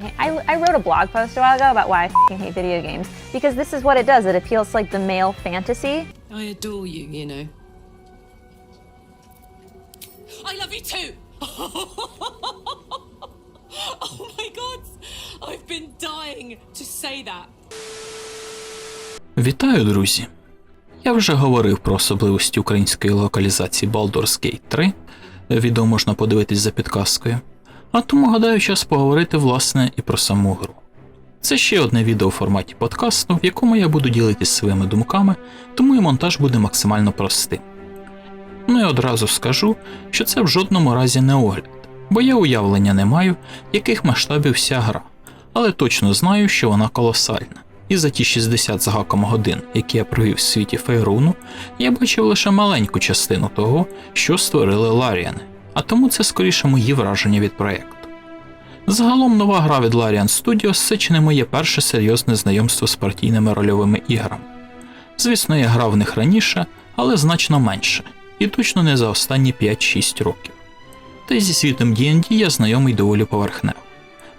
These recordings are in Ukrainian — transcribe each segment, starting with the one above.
I, I wrote a blog post a while ago about why I f***ing hate video games because this is what it does. It appeals to like the male fantasy. I adore you, you know. I love you too! oh my god! I've been dying to say that. Вітаю, друзі! Я вже говорив про особливості української локалізації Baldur's Gate 3. Відео можна подивитись за підказкою. А тому гадаю час поговорити власне і про саму гру. Це ще одне відео в форматі подкасту, в якому я буду ділитись своїми думками, тому і монтаж буде максимально простим. Ну і одразу скажу, що це в жодному разі не огляд, бо я уявлення не маю, яких масштабів вся гра, але точно знаю, що вона колосальна. І за ті 60 з гаком годин, які я провів в світі Фейруну, я бачив лише маленьку частину того, що створили Ларіани, а тому це скоріше мої враження від проєкту. Загалом нова гра від Larian Studios це чи не моє перше серйозне знайомство з партійними рольовими іграми. Звісно, я грав в них раніше, але значно менше, і точно не за останні 5-6 років. Та й зі світом D&D я знайомий доволі поверхнево.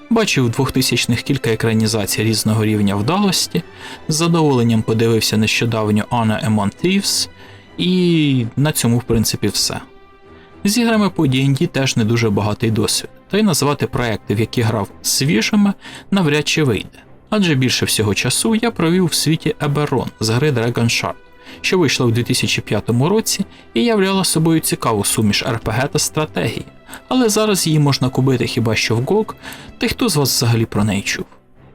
Бачив у 2000-х кілька екранізацій різного рівня вдалості, з задоволенням подивився нещодавньо Anna Among Thieves, і на цьому, в принципі, все. З іграми по D&D теж не дуже багатий досвід, та й назвати проекти, в які грав свіжими, навряд чи вийде. Адже більше всього часу я провів в світі Eberron з гри Dragon Shard, що вийшла у 2005 році і являла собою цікаву суміш РПГ та стратегії, але зараз її можна купити хіба що в GOG, та й хто з вас взагалі про неї чув.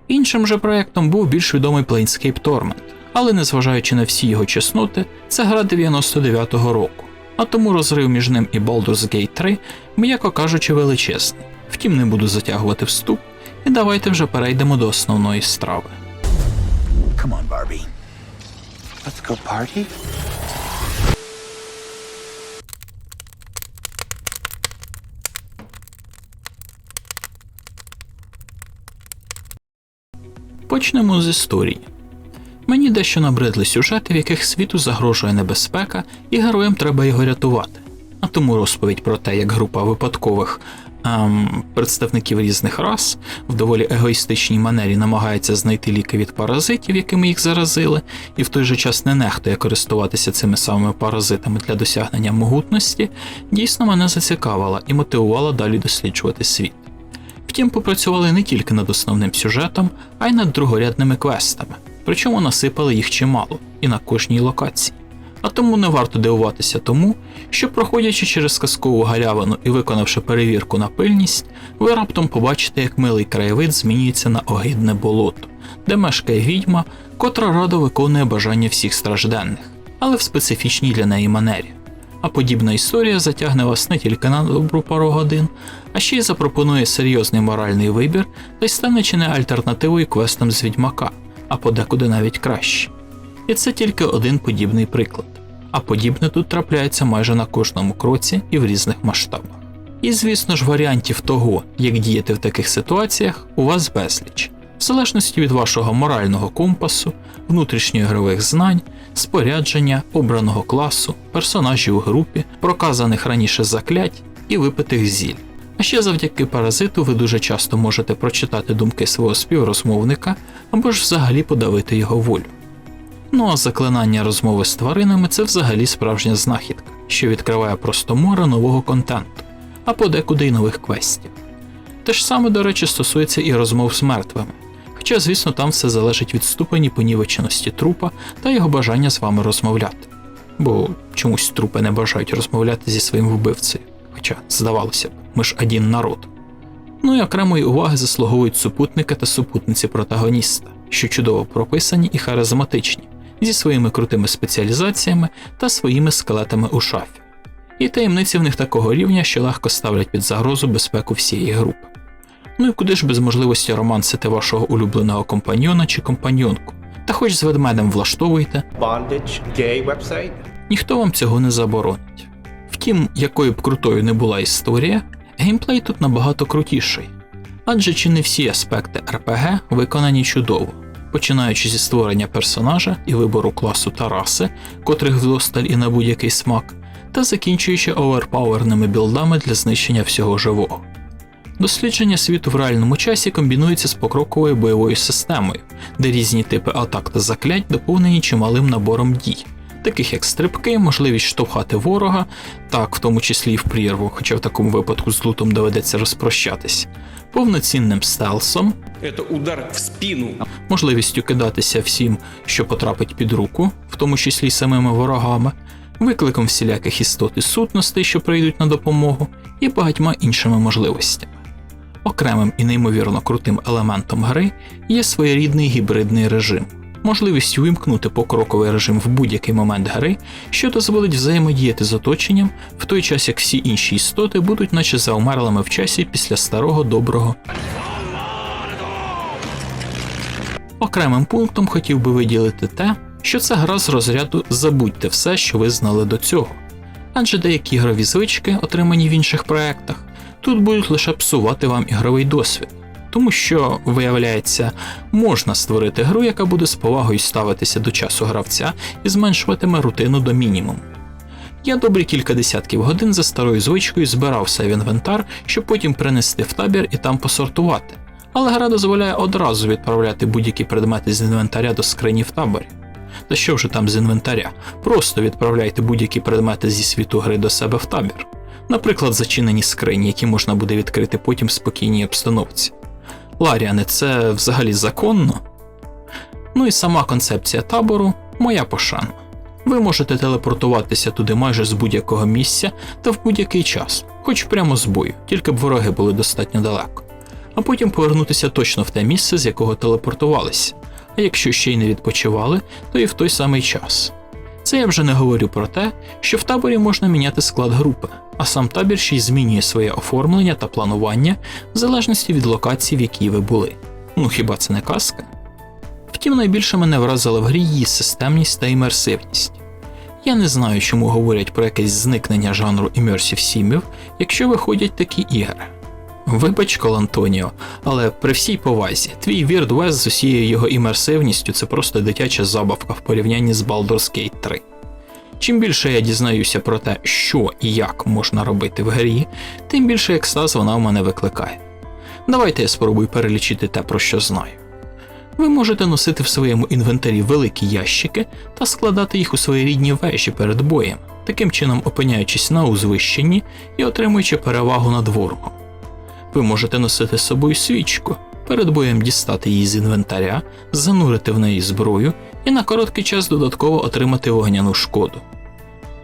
Іншим же проектом був більш відомий Planescape Torment, але незважаючи на всі його чесноти, це гра 99-го року, а тому розрив між ним і Baldur's Gate 3, м'яко кажучи, величезний. Втім, не буду затягувати вступ, і давайте вже перейдемо до основної страви. Come on, Barbie. Let's go party. Почнемо з історії. Мені дещо набридли сюжети, в яких світу загрожує небезпека, і героям треба його рятувати. А тому розповідь про те, як група випадкових ем, представників різних рас в доволі егоїстичній манері намагається знайти ліки від паразитів, якими їх заразили, і в той же час не нехтує користуватися цими самими паразитами для досягнення могутності, дійсно мене зацікавила і мотивувала далі досліджувати світ. Втім, попрацювали не тільки над основним сюжетом, а й над другорядними квестами, причому насипали їх чимало і на кожній локації. А тому не варто дивуватися тому, що проходячи через казкову галявину і виконавши перевірку на пильність, ви раптом побачите, як милий краєвид змінюється на огидне болото, де мешкає відьма, котра радо виконує бажання всіх стражденних, але в специфічній для неї манері. А подібна історія затягне вас не тільки на добру пару годин, а ще й запропонує серйозний моральний вибір та й стане чи не альтернативою квестам з відьмака, а подекуди навіть краще. І це тільки один подібний приклад. А подібне тут трапляється майже на кожному кроці і в різних масштабах. І звісно ж, варіантів того, як діяти в таких ситуаціях, у вас безліч, в залежності від вашого морального компасу, внутрішньоігрових знань, спорядження, обраного класу, персонажів у групі, проказаних раніше заклять і випитих зіль. А ще завдяки паразиту ви дуже часто можете прочитати думки свого співрозмовника або ж взагалі подавити його волю. Ну а заклинання розмови з тваринами це взагалі справжня знахідка, що відкриває просто море нового контенту, а подекуди й нових квестів. Те ж саме, до речі, стосується і розмов з мертвими, хоча, звісно, там все залежить від ступені понівеченості трупа та його бажання з вами розмовляти. Бо чомусь трупи не бажають розмовляти зі своїм вбивцею, хоча, здавалося б, ми ж один народ. Ну і окремої уваги заслуговують супутники та супутниці протагоніста, що чудово прописані і харизматичні, зі своїми крутими спеціалізаціями та своїми скелетами у шафі. І таємниці в них такого рівня, що легко ставлять під загрозу безпеку всієї групи. Ну і куди ж без можливості романсити вашого улюбленого компаньйона чи компаньонку, та хоч з ведмедем влаштовуйте, Bondage gay website. ніхто вам цього не заборонить. Втім, якою б крутою не була історія, геймплей тут набагато крутіший. Адже чи не всі аспекти РПГ виконані чудово, починаючи зі створення персонажа і вибору класу та раси, котрих вдосталь і на будь-який смак, та закінчуючи оверпауерними білдами для знищення всього живого. Дослідження світу в реальному часі комбінується з покроковою бойовою системою, де різні типи атак та заклять доповнені чималим набором дій, таких як стрибки, можливість штовхати ворога, так в тому числі і в прірву, хоча в такому випадку з лутом доведеться розпрощатись, повноцінним стелсом, Это удар в спину. можливістю кидатися всім, що потрапить під руку, в тому числі й самими ворогами, викликом всіляких істот і сутностей, що прийдуть на допомогу, і багатьма іншими можливостями. Окремим і неймовірно крутим елементом гри є своєрідний гібридний режим, можливість увімкнути покроковий режим в будь-який момент гри, що дозволить взаємодіяти з оточенням, в той час як всі інші істоти будуть наче заумерлими в часі після старого доброго Окремим пунктом хотів би виділити те, що це гра з розряду забудьте все, що ви знали до цього. Адже деякі ігрові звички, отримані в інших проектах, тут будуть лише псувати вам ігровий досвід, тому що, виявляється, можна створити гру, яка буде з повагою ставитися до часу гравця і зменшуватиме рутину до мінімуму. Я добрі кілька десятків годин за старою звичкою збирав все в інвентар, щоб потім принести в табір і там посортувати. Але гра дозволяє одразу відправляти будь-які предмети з інвентаря до скрині в таборі. Та що вже там з інвентаря? Просто відправляйте будь-які предмети зі світу гри до себе в табір. Наприклад, зачинені скрині, які можна буде відкрити потім в спокійній обстановці. Ларіане, це взагалі законно? Ну і сама концепція табору моя пошана. Ви можете телепортуватися туди майже з будь-якого місця та в будь-який час, хоч прямо з бою, тільки б вороги були достатньо далеко, а потім повернутися точно в те місце, з якого телепортувалися, а якщо ще й не відпочивали, то і в той самий час. Це я вже не говорю про те, що в таборі можна міняти склад групи, а сам табір ще й змінює своє оформлення та планування в залежності від локації, в якій ви були. Ну хіба це не казка? Втім, найбільше мене вразила в грі її системність та імерсивність. Я не знаю, чому говорять про якесь зникнення жанру Immersive сімів, якщо виходять такі ігри. Вибач, Кол Антоніо, але при всій повазі, твій Weird West з усією його імерсивністю це просто дитяча забавка в порівнянні з Baldur's Gate 3. Чим більше я дізнаюся про те, що і як можна робити в грі, тим більше екстаз вона в мене викликає. Давайте я спробую перелічити те, про що знаю. Ви можете носити в своєму інвентарі великі ящики та складати їх у своєрідні вежі перед боєм, таким чином опиняючись на узвищенні і отримуючи перевагу над ворогом. Ви можете носити з собою свічку, перед боєм дістати її з інвентаря, занурити в неї зброю і на короткий час додатково отримати вогняну шкоду.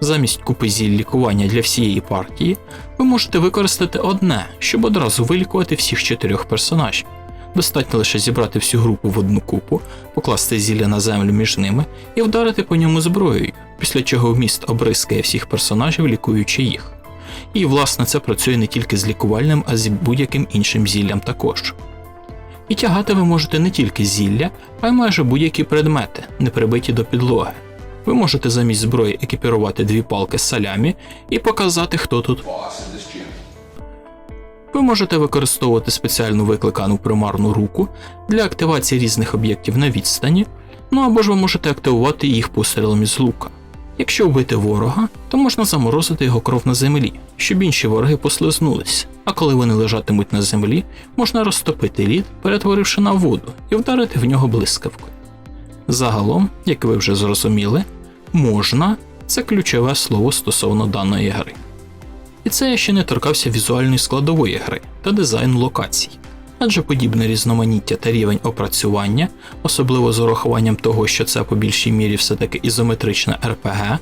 Замість купи зіль лікування для всієї партії, ви можете використати одне, щоб одразу вилікувати всіх чотирьох персонажів. Достатньо лише зібрати всю групу в одну купу, покласти зілля на землю між ними і вдарити по ньому зброєю, після чого вміст обрискає всіх персонажів, лікуючи їх. І, власне, це працює не тільки з лікувальним, а з будь-яким іншим зіллям також. І тягати ви можете не тільки зілля, а й майже будь-які предмети, не прибиті до підлоги. Ви можете замість зброї екіпірувати дві палки з салямі і показати, хто тут ви можете використовувати спеціальну викликану примарну руку для активації різних об'єктів на відстані, ну або ж ви можете активувати їх пострілом із лука. Якщо вбити ворога, то можна заморозити його кров на землі, щоб інші вороги послизнулись, а коли вони лежатимуть на землі, можна розтопити лід, перетворивши на воду, і вдарити в нього блискавкою. Загалом, як ви вже зрозуміли, можна це ключове слово стосовно даної гри. І це я ще не торкався візуальної складової гри та дизайну локацій, адже подібне різноманіття та рівень опрацювання, особливо з урахуванням того, що це по більшій мірі все-таки ізометрична РПГ,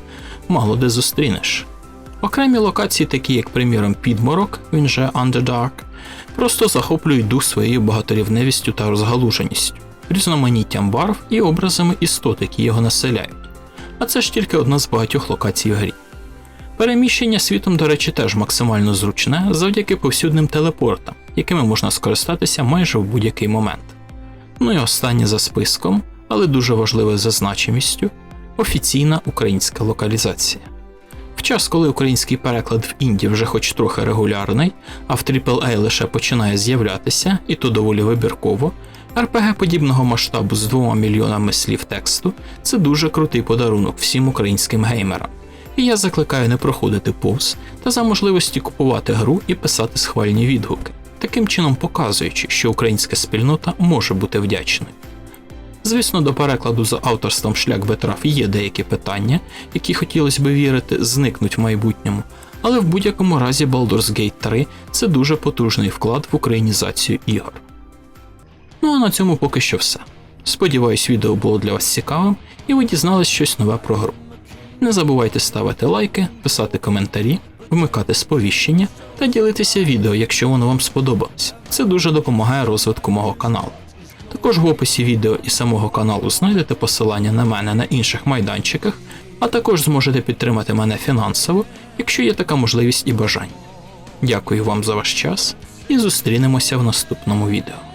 мало де зустрінеш. Окремі локації, такі як, приміром, підморок, він же Underdark, просто захоплюють дух своєю багаторівневістю та розгалуженістю, різноманіттям барв і образами істот, які його населяють. А це ж тільки одна з багатьох локацій в грі. Переміщення світом, до речі, теж максимально зручне завдяки повсюдним телепортам, якими можна скористатися майже в будь-який момент. Ну і останнє за списком, але дуже важливе за значимістю офіційна українська локалізація. Час, коли український переклад в Індії вже хоч трохи регулярний, а в AAA лише починає з'являтися, і то доволі вибірково, РПГ подібного масштабу з двома мільйонами слів тексту це дуже крутий подарунок всім українським геймерам і я закликаю не проходити повз та за можливості купувати гру і писати схвальні відгуки. таким чином показуючи, що українська спільнота може бути вдячною. Звісно, до перекладу за авторством шлях Бетрав є деякі питання, які хотілося би вірити, зникнуть в майбутньому, але в будь-якому разі Baldur's Gate 3 це дуже потужний вклад в українізацію ігор. Ну а на цьому поки що все. Сподіваюсь, відео було для вас цікавим і ви дізнались щось нове про гру. Не забувайте ставити лайки, писати коментарі, вмикати сповіщення та ділитися відео, якщо воно вам сподобалось. Це дуже допомагає розвитку мого каналу. Також в описі відео і самого каналу знайдете посилання на мене на інших майданчиках, а також зможете підтримати мене фінансово, якщо є така можливість і бажання. Дякую вам за ваш час і зустрінемося в наступному відео.